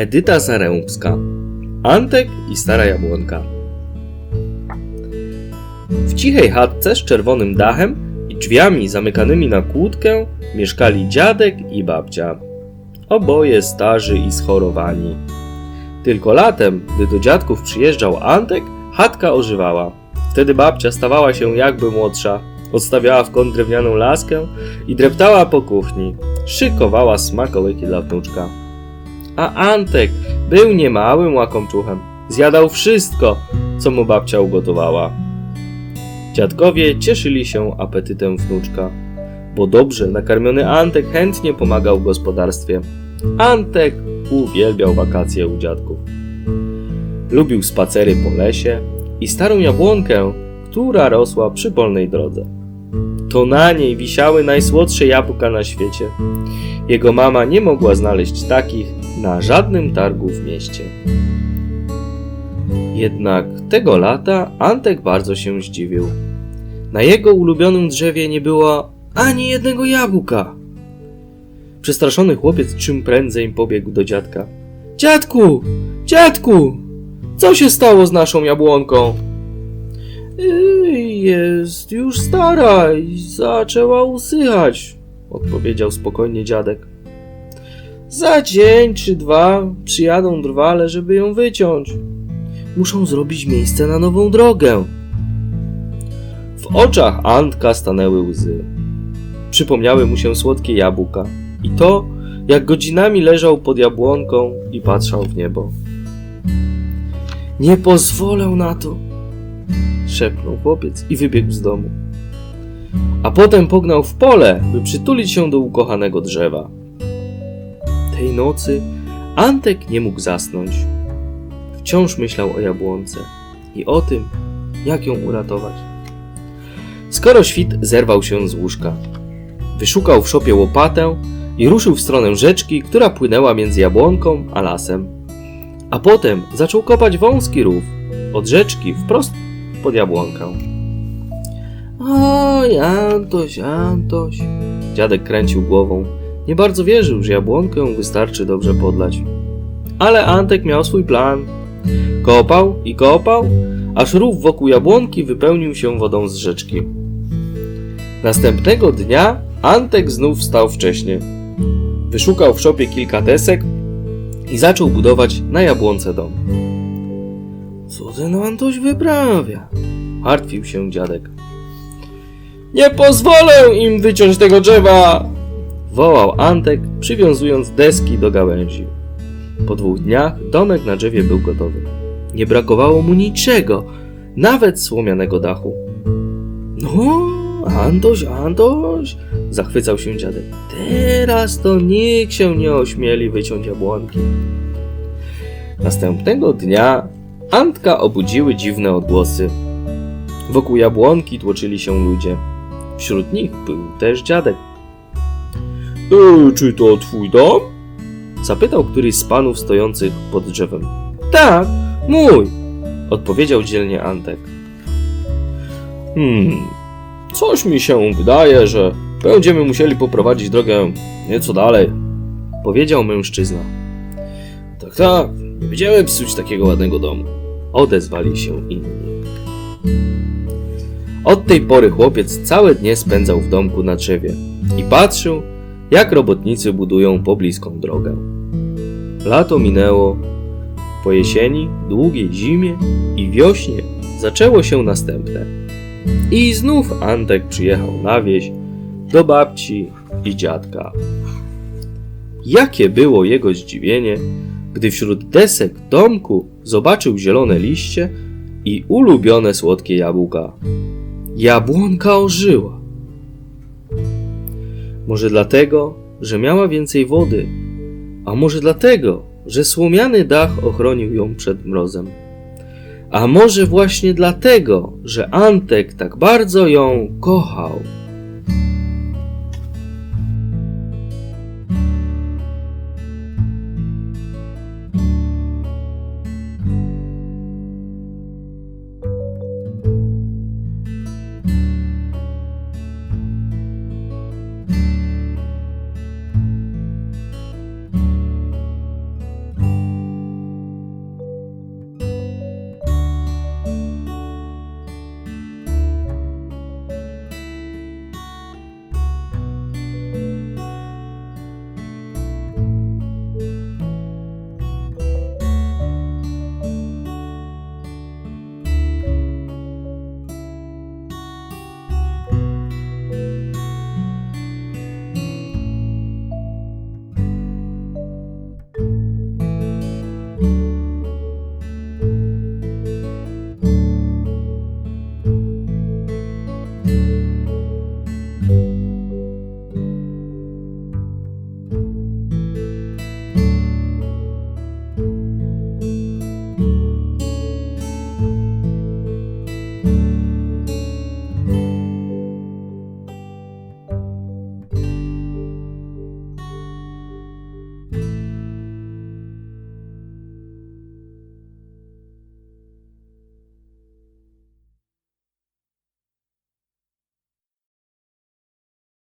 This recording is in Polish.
Edyta Zarębska Antek i stara jabłonka W cichej chatce z czerwonym dachem i drzwiami zamykanymi na kłódkę mieszkali dziadek i babcia. Oboje starzy i schorowani. Tylko latem, gdy do dziadków przyjeżdżał Antek, chatka ożywała. Wtedy babcia stawała się jakby młodsza, odstawiała w kąt drewnianą laskę i dreptała po kuchni. Szykowała smakołyki dla wnuczka. A Antek był niemałym łakomczuchem. Zjadał wszystko, co mu babcia ugotowała. Dziadkowie cieszyli się apetytem wnuczka, bo dobrze nakarmiony Antek chętnie pomagał w gospodarstwie. Antek uwielbiał wakacje u dziadków. Lubił spacery po lesie i starą jabłonkę, która rosła przy polnej drodze. To na niej wisiały najsłodsze jabłka na świecie. Jego mama nie mogła znaleźć takich na żadnym targu w mieście. Jednak tego lata Antek bardzo się zdziwił. Na jego ulubionym drzewie nie było ani jednego jabłka. Przestraszony chłopiec czym prędzej pobiegł do dziadka. Dziadku! Dziadku! Co się stało z naszą jabłonką? "Yy, Jest już stara i zaczęła usychać, odpowiedział spokojnie dziadek. Za dzień czy dwa przyjadą drwale, żeby ją wyciąć. Muszą zrobić miejsce na nową drogę. W oczach Antka stanęły łzy. Przypomniały mu się słodkie jabłka i to, jak godzinami leżał pod jabłonką i patrzał w niebo. Nie pozwolę na to, szepnął chłopiec i wybiegł z domu. A potem pognał w pole, by przytulić się do ukochanego drzewa. Tej nocy Antek nie mógł zasnąć. Wciąż myślał o jabłonce i o tym, jak ją uratować. Skoro świt zerwał się z łóżka, wyszukał w szopie łopatę i ruszył w stronę rzeczki, która płynęła między jabłonką a lasem. A potem zaczął kopać wąski rów od rzeczki wprost pod jabłonkę. Oj, Antoś, Antoś. Dziadek kręcił głową. Nie bardzo wierzył, że jabłonkę wystarczy dobrze podlać. Ale Antek miał swój plan. Kopał i kopał, aż rów wokół jabłonki wypełnił się wodą z rzeczki. Następnego dnia Antek znów wstał wcześnie. Wyszukał w szopie kilka desek i zaczął budować na jabłonce dom. Co ten Antoś wyprawia? Martwił się dziadek. Nie pozwolę im wyciąć tego drzewa! Wołał Antek, przywiązując deski do gałęzi. Po dwóch dniach domek na drzewie był gotowy. Nie brakowało mu niczego, nawet słomianego dachu. No, Antoś, Antoś, zachwycał się dziadek. Teraz to nikt się nie ośmieli wyciąć jabłonki. Następnego dnia Antka obudziły dziwne odgłosy. Wokół jabłonki tłoczyli się ludzie. Wśród nich był też dziadek. E, czy to twój dom? Zapytał któryś z panów stojących pod drzewem. Tak, mój, odpowiedział dzielnie Antek. Hmm, coś mi się wydaje, że będziemy musieli poprowadzić drogę nieco dalej, powiedział mężczyzna. Tak, tak, nie będziemy psuć takiego ładnego domu, odezwali się inni. Od tej pory chłopiec całe dnie spędzał w domku na drzewie i patrzył, jak robotnicy budują pobliską drogę. Lato minęło, po jesieni, długiej zimie i wiośnie zaczęło się następne. I znów Antek przyjechał na wieś do babci i dziadka. Jakie było jego zdziwienie, gdy wśród desek domku zobaczył zielone liście i ulubione słodkie jabłka. Jabłonka ożyła. Może dlatego, że miała więcej wody, a może dlatego, że słomiany dach ochronił ją przed mrozem. A może właśnie dlatego, że Antek tak bardzo ją kochał.